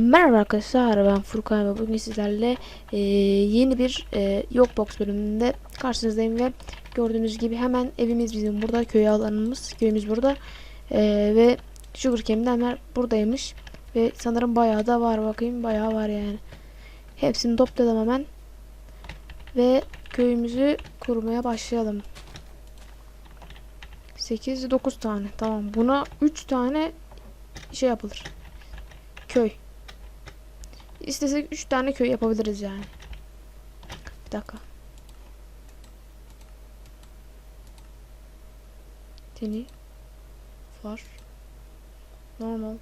Merhaba arkadaşlar ben Furkan ve bugün sizlerle e, yeni bir e, Yokbox bölümünde karşınızdayım ve gördüğünüz gibi hemen evimiz bizim burada köy alanımız köyümüz burada. E, ve Sugar Cane'de hemen buradaymış ve sanırım bayağı da var bakayım bayağı var yani. Hepsini topladım hemen ve köyümüzü kurmaya başlayalım. 8 9 tane tamam. Buna 3 tane şey yapılır. Köy İstesek 3 tane köy yapabiliriz yani. Bir dakika. Tini. Far. Normal.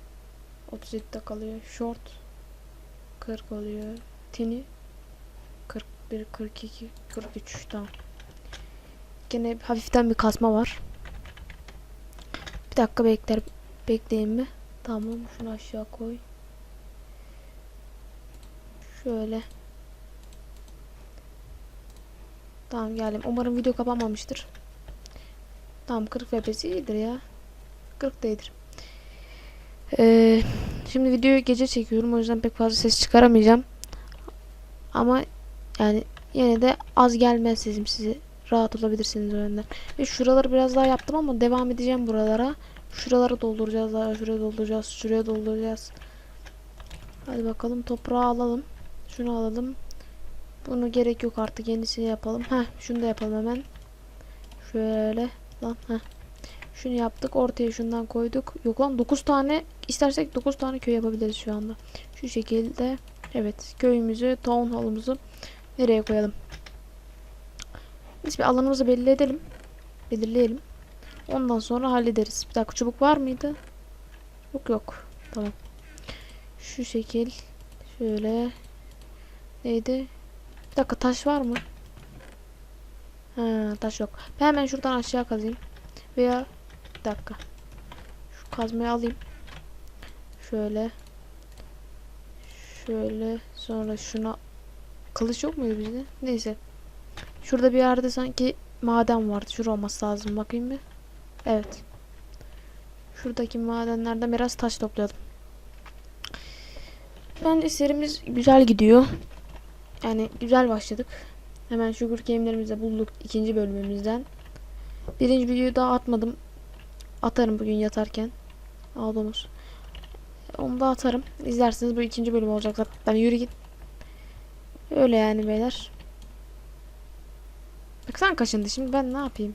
37'de kalıyor. Short. 40 oluyor. Tini. 41, 42, 43. Tamam. Gene hafiften bir kasma var. Bir dakika bekler. Bekleyin mi? Tamam. Şunu aşağı koy. Şöyle. Tamam geldim. Umarım video kapanmamıştır. Tamam 40 FPS iyidir ya. 40 da iyidir. Ee, şimdi videoyu gece çekiyorum. O yüzden pek fazla ses çıkaramayacağım. Ama yani yine de az gelmez sesim size. Rahat olabilirsiniz o yönden. Ve şuraları biraz daha yaptım ama devam edeceğim buralara. Şuraları dolduracağız daha. Şuraya dolduracağız. Şuraya dolduracağız. Hadi bakalım toprağı alalım. Şunu alalım. Bunu gerek yok artık yenisini yapalım. Heh şunu da yapalım hemen. Şöyle lan heh. Şunu yaptık. Ortaya şundan koyduk. Yok lan 9 tane istersek 9 tane köy yapabiliriz şu anda. Şu şekilde. Evet köyümüzü, town hall'umuzu nereye koyalım? Biz bir alanımızı belli edelim. Belirleyelim. Ondan sonra hallederiz. Bir dakika çubuk var mıydı? Yok yok. Tamam. Şu şekil. Şöyle. Neydi? Bir dakika taş var mı? Ha, taş yok. Ben hemen şuradan aşağı kazayım. Veya bir dakika. Şu kazmayı alayım. Şöyle. Şöyle. Sonra şuna kılıç yok muydu bizde? Neyse. Şurada bir yerde sanki maden vardı. Şurada olması lazım. Bakayım bir. Evet. Şuradaki madenlerden biraz taş toplayalım. Bence serimiz güzel gidiyor. Yani güzel başladık. Hemen Sugar Game'lerimizi bulduk ikinci bölümümüzden. Birinci videoyu daha atmadım. Atarım bugün yatarken. Domuz. Onu da atarım. İzlersiniz bu ikinci bölüm olacak zaten. Yürü git. Öyle yani beyler. Bak sen kaşındı şimdi ben ne yapayım?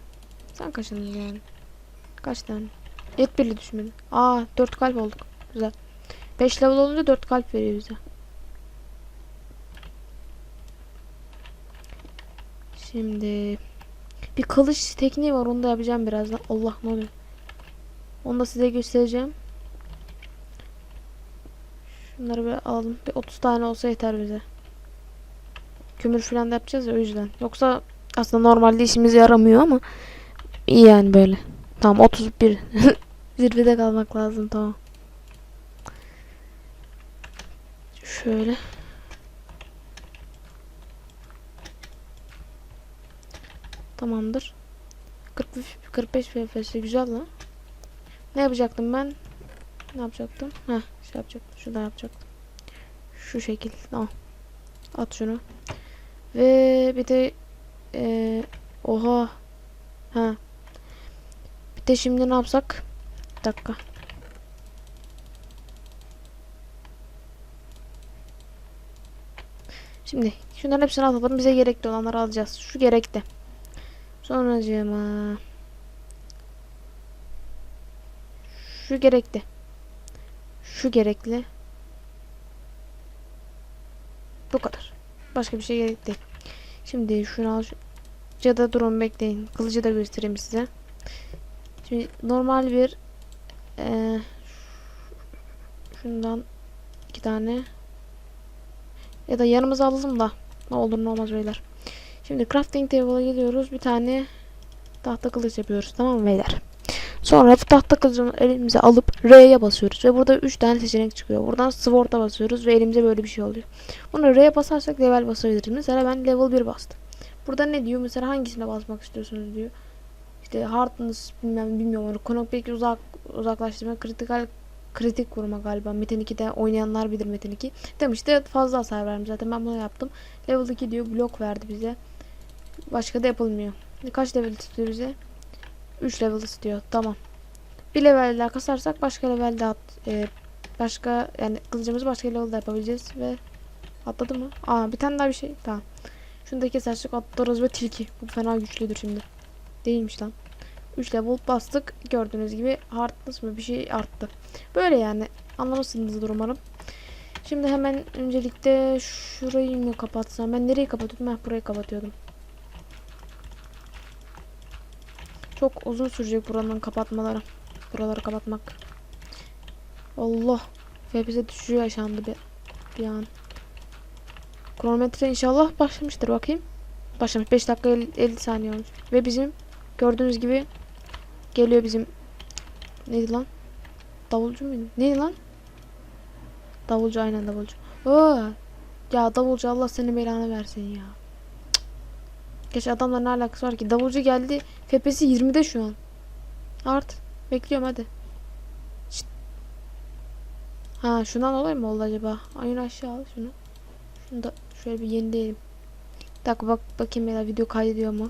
Sen kaşındın yani. Kaç tane? Et birli düşmedi. Aa 4 kalp olduk. Güzel. 5 level olunca 4 kalp veriyor bize. Şimdi bir kılıç tekniği var onu da yapacağım birazdan. Allah ne oluyor? Onu da size göstereceğim. Şunları böyle alalım. Bir 30 tane olsa yeter bize. Kömür falan da yapacağız ya o yüzden. Yoksa aslında normalde işimize yaramıyor ama iyi yani böyle. Tamam 31. Zirvede kalmak lazım tamam. Şöyle. Tamamdır. 45 45 FPS güzel lan. Ne yapacaktım ben? Ne yapacaktım? Heh, şey yapacaktım. Şuradan yapacaktım. Şu şekil. Tamam. At şunu. Ve bir de eee oha. Ha. Bir de şimdi ne yapsak? Bir dakika. Şimdi şunların hepsini atalım. Bize gerekli olanları alacağız. Şu gerekli. Sonracığıma. Şu gerekli. Şu gerekli. Bu kadar. Başka bir şey gerek değil. Şimdi şunu al. Ya da durun bekleyin. Kılıcı da göstereyim size. Şimdi normal bir eee şundan iki tane ya da yanımıza alalım da ne olur ne olmaz beyler. Şimdi crafting table'a geliyoruz. Bir tane tahta kılıç yapıyoruz. Tamam mı beyler? Sonra bu tahta kılıcını elimize alıp R'ye basıyoruz. Ve burada 3 tane seçenek çıkıyor. Buradan Sword'a basıyoruz ve elimize böyle bir şey oluyor. Bunu R'ye basarsak level basabiliriz. Mesela ben level 1 bastım. Burada ne diyor? Mesela hangisine basmak istiyorsunuz diyor. İşte hardness bilmem bilmiyorum. Konuk peki uzak uzaklaştırma, kritikal Kritik vurma galiba. Metin 2'de oynayanlar bilir Metin 2. Demişti fazla hasar vermiş zaten ben bunu yaptım. Level 2 diyor blok verdi bize. Başka da yapılmıyor. Kaç level istiyor bize? 3 level istiyor. Tamam. Bir level daha kasarsak başka levelde at, e, başka yani kılıcımızı başka levelde yapabileceğiz ve atladı mı? Aa bir tane daha bir şey. Tamam. Şunu da kesersek atlarız ve tilki. Bu fena güçlüdür şimdi. Değilmiş lan. 3 level bastık. Gördüğünüz gibi hardness mı bir şey arttı. Böyle yani. Anlamışsınızdır umarım. Şimdi hemen öncelikle şurayı mı kapatsam? Ben nereyi kapatıyordum? Heh, burayı kapatıyordum. Çok uzun sürecek buranın kapatmaları. Buraları kapatmak. Allah. FPS düşüyor yaşandı bir, bir an. Kronometre inşallah başlamıştır bakayım. Başlamış. 5 dakika 50, 50 saniye olmuş. Ve bizim gördüğünüz gibi geliyor bizim neydi lan? Davulcu muydu? Neydi lan? Davulcu aynen davulcu. Oo. Ya davulcu Allah seni belanı versin ya. Geç adamla ne alakası var ki? Davulcu geldi. FPS'i 20'de şu an. Art. Bekliyorum hadi. Şşt. Ha şundan dolayı mı oldu acaba? Ayın aşağı al şunu. Şunu da şöyle bir yenileyelim. Bir dakika bak bakayım ya video kaydediyor mu?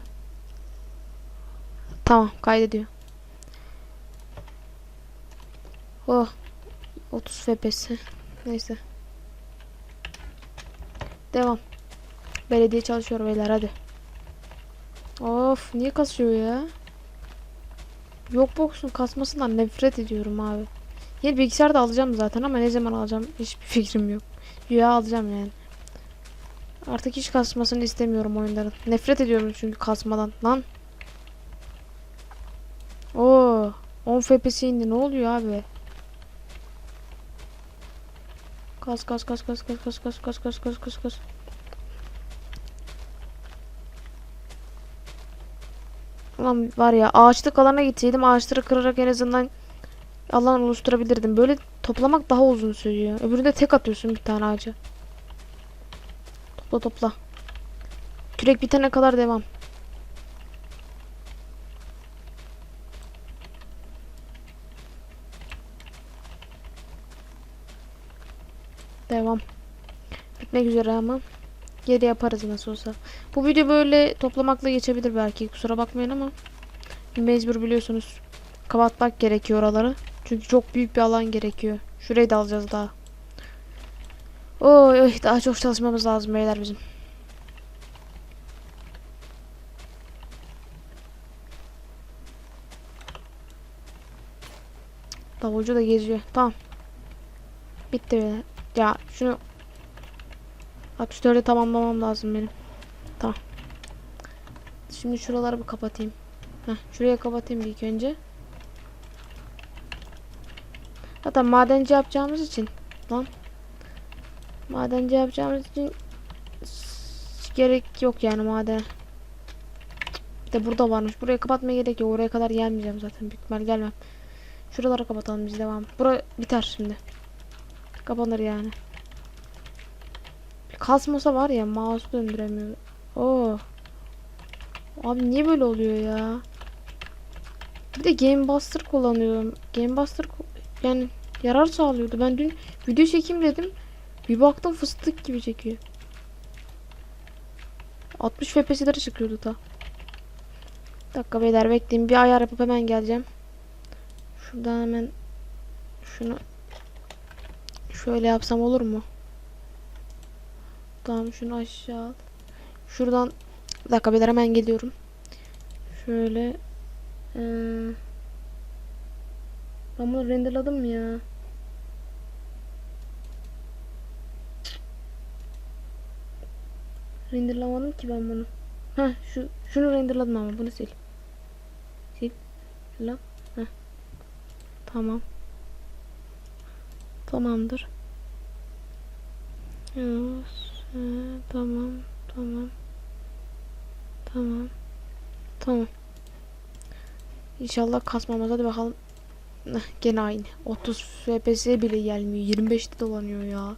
Tamam kaydediyor. Oh. 30 FPS. Neyse. Devam. Belediye çalışıyor beyler hadi. Of niye kasıyor ya? Yok boksun kasmasından nefret ediyorum abi. Yeni bilgisayar da alacağım zaten ama ne zaman alacağım hiçbir fikrim yok. Ya alacağım yani. Artık hiç kasmasını istemiyorum oyunların. Nefret ediyorum çünkü kasmadan. Lan. Oo, 10 FPS indi. Ne oluyor abi? Kas kas kas kas kas kas kas kas kas kas kas kas. Ulan var ya ağaçlık alana gitseydim ağaçları kırarak en azından alan oluşturabilirdim. Böyle toplamak daha uzun sürüyor. Öbüründe tek atıyorsun bir tane ağaca. Topla topla. Kürek bitene kadar devam. Devam. Bitmek üzere ama. Geri yaparız nasıl olsa. Bu video böyle toplamakla geçebilir belki. Kusura bakmayın ama. Mecbur biliyorsunuz. Kapatmak gerekiyor oraları. Çünkü çok büyük bir alan gerekiyor. Şurayı da alacağız daha. Oy oy daha çok çalışmamız lazım beyler bizim. Davulcu da geziyor. Tamam. Bitti. Ya şunu 64'e tamamlamam lazım benim. Tamam. Şimdi şuraları bir kapatayım. Heh, şuraya kapatayım bir ilk önce. Zaten madenci yapacağımız için lan madenci yapacağımız için gerek yok yani maden. Bir de burada varmış. Burayı kapatmaya gerek yok. Oraya kadar gelmeyeceğim zaten. Büyük ihtimal gelmem. Şuraları kapatalım biz devam. Bura biter şimdi. Kapanır yani. Kasmasa var ya mouse döndüremiyor. Oo. Abi niye böyle oluyor ya? Bir de Game Buster kullanıyorum. Game Buster yani yarar sağlıyordu. Ben dün video çekeyim dedim. Bir baktım fıstık gibi çekiyor. 60 FPS'lere çıkıyordu da. Dakika beyler bekleyin. Bir ayar yapıp hemen geleceğim. Şuradan hemen şunu şöyle yapsam olur mu? Tamam şunu aşağı al. Şuradan bir dakika beyler hemen geliyorum. Şöyle eee ben bunu renderladım ya? Renderlamadım ki ben bunu. Ha şu şunu renderladım ama bunu sil. Sil. Lan. Heh. Tamam. Tamamdır. Evet. Tamam. Tamam. Tamam. Tamam. İnşallah kasmamaz. Hadi bakalım. Gene aynı. 30 FPS bile gelmiyor. 25'te dolanıyor ya.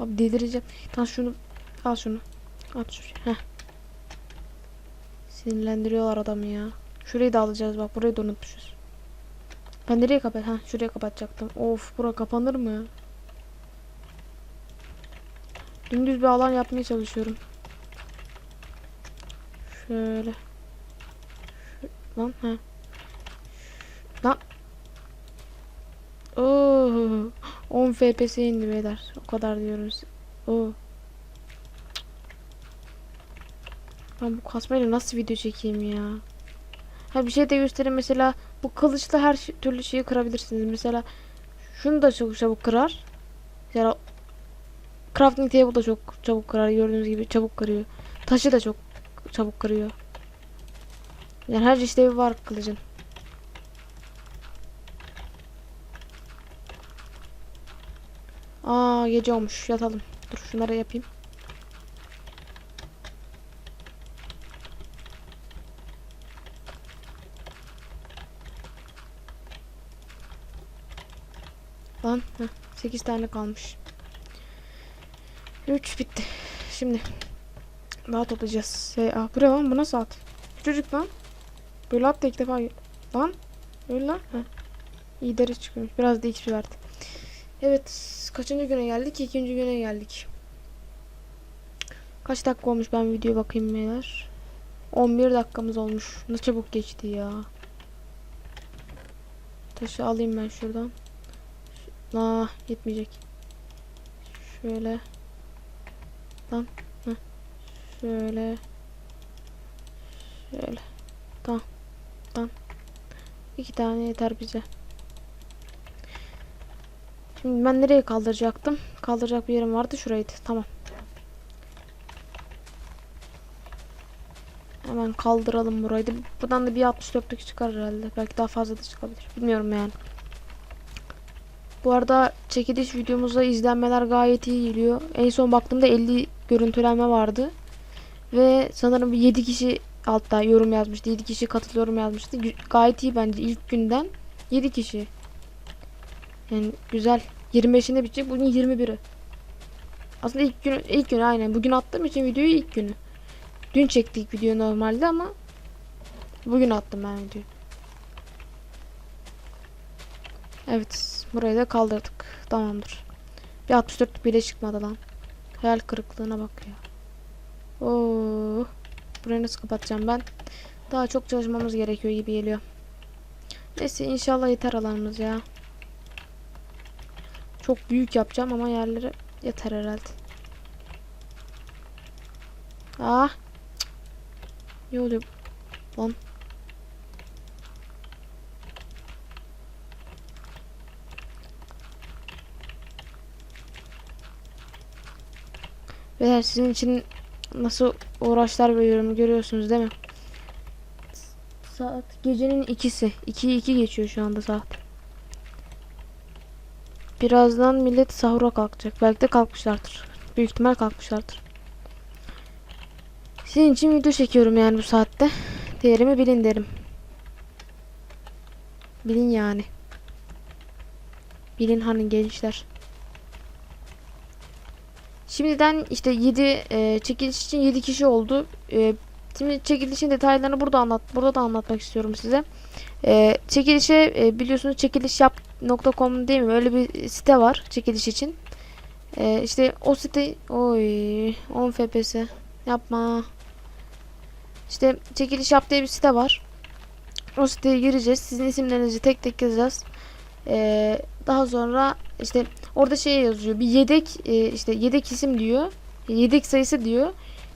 Abi delireceğim. Tamam şunu al şunu. At şuraya. Heh. Sinirlendiriyorlar adamı ya. Şurayı da alacağız bak. Burayı da unutmuşuz. Ben nereye kapat? Ha şuraya kapatacaktım. Of bura kapanır mı? Dümdüz bir alan yapmaya çalışıyorum. Şöyle. Lan ha. Lan. Oo. 10 FPS indi beyler. O kadar diyoruz. Oo. Ben bu kasmayla nasıl video çekeyim ya? Ha bir şey de göstereyim mesela bu kılıçla her türlü şeyi kırabilirsiniz. Mesela şunu da çok çabuk kırar. Mesela crafting table da çok çabuk kırar. Gördüğünüz gibi çabuk kırıyor. Taşı da çok çabuk kırıyor. Yani her işlevi var kılıcın. Aa gece olmuş. Yatalım. Dur şunları yapayım. Lan heh, 8 tane kalmış. 3 bitti. Şimdi daha toplayacağız. Şey, ah, bu ne lan? Bu nasıl at? Çocuk lan. Böyle at da ilk defa lan. Öyle lan. Heh. İyi deri çıkıyormuş. Biraz da XP verdi. Evet. Kaçıncı güne geldik? İkinci güne geldik. Kaç dakika olmuş ben video bakayım beyler. 11 dakikamız olmuş. Ne çabuk geçti ya. Taşı alayım ben şuradan. Aa yetmeyecek. Şöyle. Lan. Heh. Şöyle. Şöyle. Tamam. Tamam. İki tane yeter bize. Şimdi ben nereye kaldıracaktım? Kaldıracak bir yerim vardı. Şuraydı. Tamam. Hemen kaldıralım burayı da. Buradan da bir 64'lük çıkar herhalde. Belki daha fazla da çıkabilir. Bilmiyorum yani. Bu arada çekiliş videomuzda izlenmeler gayet iyi geliyor. En son baktığımda 50 görüntülenme vardı. Ve sanırım bir 7 kişi altta yorum yazmıştı. 7 kişi katılıyorum yazmıştı. Gayet iyi bence ilk günden 7 kişi. Yani güzel. 25'inde bitecek. Bugün 21'i. Aslında ilk günü ilk günü aynen. Bugün attığım için videoyu ilk günü. Dün çektik video normalde ama bugün attım ben videoyu. Evet. Burayı da kaldırdık. Tamamdır. Bir 64 bile çıkmadı lan. Hayal kırıklığına bak ya. Oo. Burayı nasıl kapatacağım ben? Daha çok çalışmamız gerekiyor gibi geliyor. Neyse inşallah yeter alanımız ya. Çok büyük yapacağım ama yerleri yeter herhalde. Ah. Ne oluyor? Lan. Beyler sizin için nasıl uğraşlar veriyorum görüyorsunuz değil mi? Saat gecenin ikisi. 2 2 geçiyor şu anda saat. Birazdan millet sahura kalkacak. Belki de kalkmışlardır. Büyük ihtimal kalkmışlardır. Sizin için video çekiyorum yani bu saatte. Değerimi bilin derim. Bilin yani. Bilin hani gençler. Şimdiden işte 7 e, çekiliş için 7 kişi oldu. E, şimdi çekilişin detaylarını burada anlat burada da anlatmak istiyorum size. E, çekilişe e, biliyorsunuz çekilişyap.com değil mi? Öyle bir site var çekiliş için. E, işte o site oy 10 FPS yapma. İşte çekiliş yap diye bir site var. O siteye gireceğiz. Sizin isimlerinizi tek tek yazacağız. E, daha sonra işte orada şey yazıyor. Bir yedek e, işte yedek isim diyor. Yedek sayısı diyor.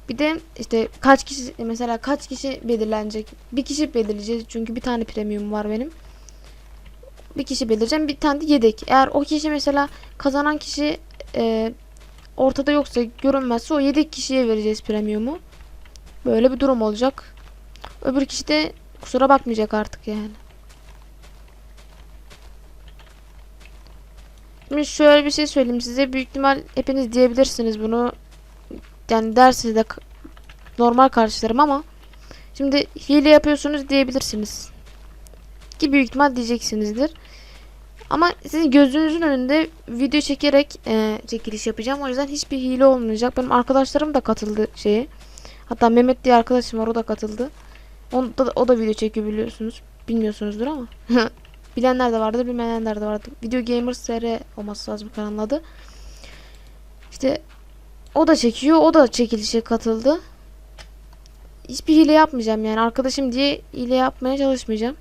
Bir de işte kaç kişi mesela kaç kişi belirlenecek? Bir kişi belirleyeceğiz çünkü bir tane premium var benim. Bir kişi belirleyeceğim. Bir tane de yedek. Eğer o kişi mesela kazanan kişi e, ortada yoksa görünmezse o yedek kişiye vereceğiz premiumu. Böyle bir durum olacak. Öbür kişi de kusura bakmayacak artık yani. Şimdi şöyle bir şey söyleyeyim size. Büyük ihtimal hepiniz diyebilirsiniz bunu. Yani dersiniz de normal karşılarım ama şimdi hile yapıyorsunuz diyebilirsiniz. Ki büyük ihtimal diyeceksinizdir. Ama sizin gözünüzün önünde video çekerek e, çekiliş yapacağım. O yüzden hiçbir hile olmayacak. Benim arkadaşlarım da katıldı şeye. Hatta Mehmet diye arkadaşım var o da katıldı. O da, o da video çekiyor biliyorsunuz. Bilmiyorsunuzdur ama. Bilenler de vardı, bilmeyenler de vardı. Video Gamers TR olması lazım kanalın. İşte o da çekiyor, o da çekilişe katıldı. Hiçbir hile yapmayacağım yani. Arkadaşım diye hile yapmaya çalışmayacağım.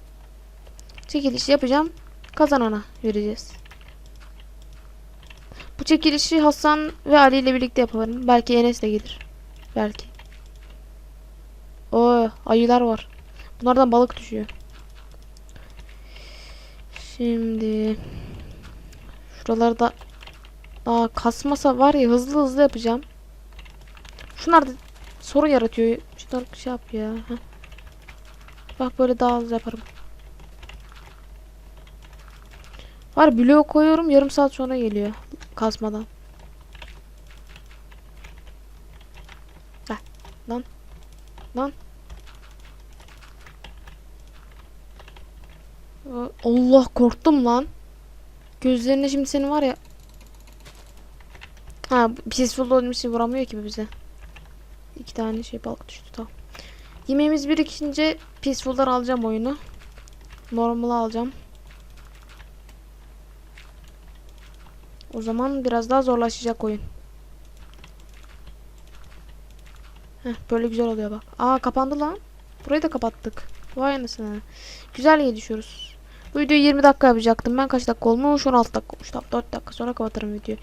Çekiliş yapacağım. Kazanana vereceğiz. Bu çekilişi Hasan ve Ali ile birlikte yaparım. Belki Enes de gelir. Belki. Oo, ayılar var. Bunlardan balık düşüyor. Şimdi şuralarda Aa kasmasa var ya hızlı hızlı yapacağım. Şunlar da sorun yaratıyor. Şunlar şey yap ya. Heh. Bak böyle daha hızlı yaparım. Var bloğu koyuyorum yarım saat sonra geliyor kasmadan. Lan lan lan. Aa, Allah korktum lan. Gözlerine şimdi senin var ya. Ha peaceful olduğum için vuramıyor ki bize. İki tane şey balık düştü tamam. Yemeğimiz birikince peaceful'dan alacağım oyunu. Normal'ı alacağım. O zaman biraz daha zorlaşacak oyun. Heh, böyle güzel oluyor bak. Aa kapandı lan. Burayı da kapattık. Vay anasını. Güzel gelişiyoruz. Bu videoyu 20 dakika yapacaktım. Ben kaç dakika olmuş? 16 dakika olmuş. Tamam 4 dakika sonra kapatırım videoyu.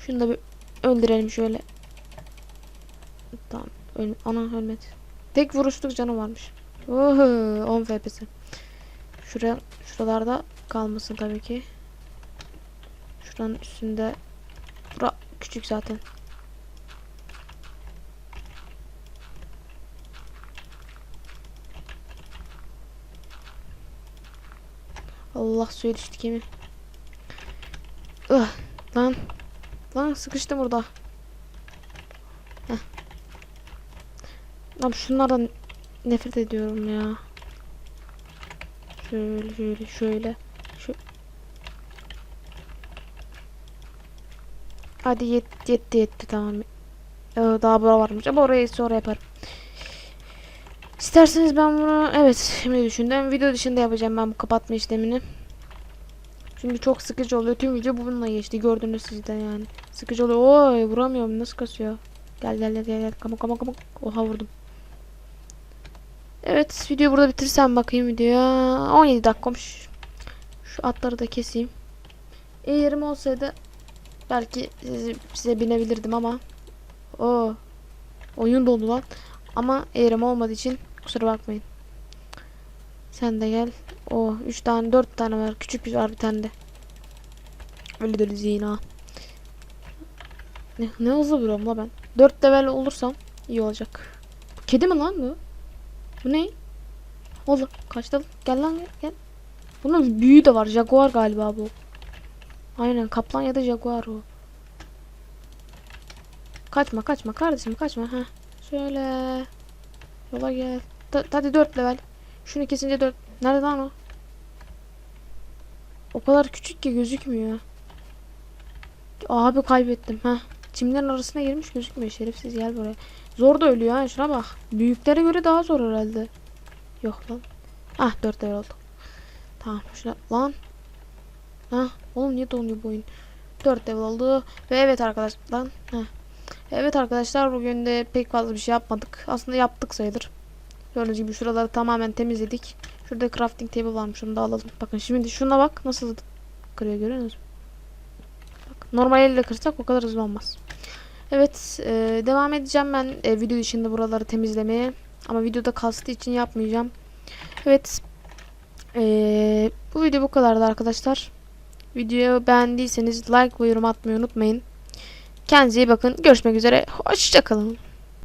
Şunu da bir öldürelim şöyle. Tamam. Öl Ana ölmedi. Tek vuruşluk canı varmış. Oho, 10 FPS. Şuraya, şuralarda kalmasın tabii ki. Şuranın üstünde. Bura küçük zaten. Allah suya düştü gemi. Ih, lan. Lan sıkıştım burada. Heh. Lan şunlardan nefret ediyorum ya. Şöyle şöyle şöyle. Şu. Hadi yet, yetti yetti tamam. Ee, daha bura varmış ama orayı sonra yaparım. İsterseniz ben bunu evet şimdi düşündüm. Video dışında yapacağım ben bu kapatma işlemini. Çünkü çok sıkıcı oluyor. Tüm video bununla geçti. Gördünüz siz de yani. Sıkıcı oluyor. Oy vuramıyorum. Nasıl kasıyor? Gel gel gel gel. Kama kama kama. Oha vurdum. Evet videoyu burada bitirsem bakayım videoya. 17 dakika. Şu atları da keseyim. Eğerim olsaydı belki size, binebilirdim ama o oyun dondu lan. Ama eğrim olmadığı için kusura bakmayın. Sen de gel. O 3 tane 4 tane var. Küçük bir var bir tane de. Öyle zina. Ne, ne hızlı vuruyorum la ben. 4 level olursam iyi olacak. Bu kedi mi lan bu? Bu ne? Oğlum kaçtı. Gel lan gel. Bunun büyüğü de var. Jaguar galiba bu. Aynen kaplan ya da jaguar o. Kaçma kaçma kardeşim kaçma. ha. Şöyle. Yola gel. Ta- hadi 4 level. Şunu kesince 4. Nerede lan o? O kadar küçük ki gözükmüyor. Abi kaybettim ha. Çimlerin arasına girmiş gözükmüyor. Şerefsiz gel buraya. Zor da ölüyor ha şuna bak. Büyüklere göre daha zor herhalde. Yok lan. Ah 4 level oldu. Tamam şuna lan. Ha oğlum niye donuyor bu oyun? 4 level oldu. Ve evet arkadaşlar lan. Heh. Evet arkadaşlar bugün de pek fazla bir şey yapmadık. Aslında yaptık sayılır. Gördüğünüz gibi şuraları tamamen temizledik. Şurada crafting table varmış onu da alalım. Bakın şimdi şuna bak nasıl kırıyor görüyor musunuz? Bak, normal elle kırsak o kadar hızlı olmaz. Evet e, devam edeceğim ben e, video içinde buraları temizlemeye. Ama videoda kastığı için yapmayacağım. Evet. E, bu video bu kadardı arkadaşlar. Videoyu beğendiyseniz like ve yorum atmayı unutmayın. Kendinize iyi bakın. Görüşmek üzere. Hoşçakalın.